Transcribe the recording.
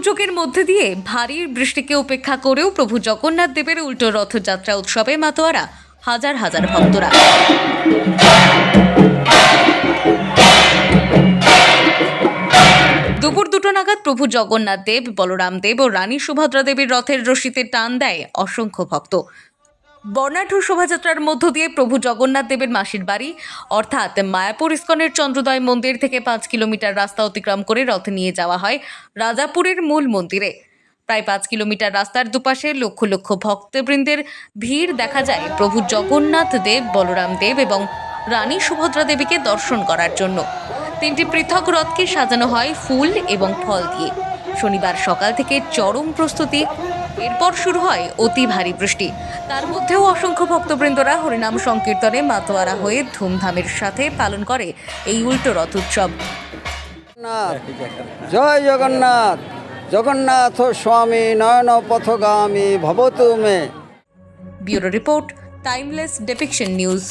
দুর্যোগের মধ্যে দিয়ে ভারী বৃষ্টিকে উপেক্ষা করেও প্রভু জগন্নাথ দেবের উল্টো রথযাত্রা উৎসবে মাতোয়ারা হাজার হাজার ভক্তরা। দুপুর দুটো নাগাদ প্রভু জগন্নাথ দেব, বলরাম দেব ও রানী সুভদ্রা দেবীর রথের রশিতে টান দেয় অসংখ্য ভক্ত। বর্ণাঢ্য শোভাযাত্রার মধ্য দিয়ে প্রভু জগন্নাথ দেবের মাসির বাড়ি, অর্থাৎ মায়াপুর ইস্কনের চন্দ্রোদয় মন্দির থেকে পাঁচ কিলোমিটার রাস্তা অতিক্রম করে রথ নিয়ে যাওয়া হয় রাজাপুরের মূল মন্দিরে। প্রায় পাঁচ কিলোমিটার রাস্তার দুপাশে লক্ষ লক্ষ ভক্তবৃন্দের ভিড় দেখা যায় প্রভু জগন্নাথ দেব, বলরাম দেব এবং রানী সুভদ্রা দেবীকে দর্শন করার জন্য। তিনটি পৃথক রথকে সাজানো হয় ফুল এবং ফল দিয়ে। শনিবার সকাল থেকে চরম প্রস্তুতি এরপর শুরু হয় অতি ভারী বৃষ্টি। তার মধ্যেও অসংখ্য ভক্তবৃন্দরা হরিনাম সংকীর্তনে মাতোয়ারা হয়ে ধুমধামের সাথে পালন করে এই উল্টো রথ উৎসব জয় জগন্নাথ। জগন্নাথ স্বামী নয়ন পথগামী ভবতু মে। Bureau report timeless depiction news.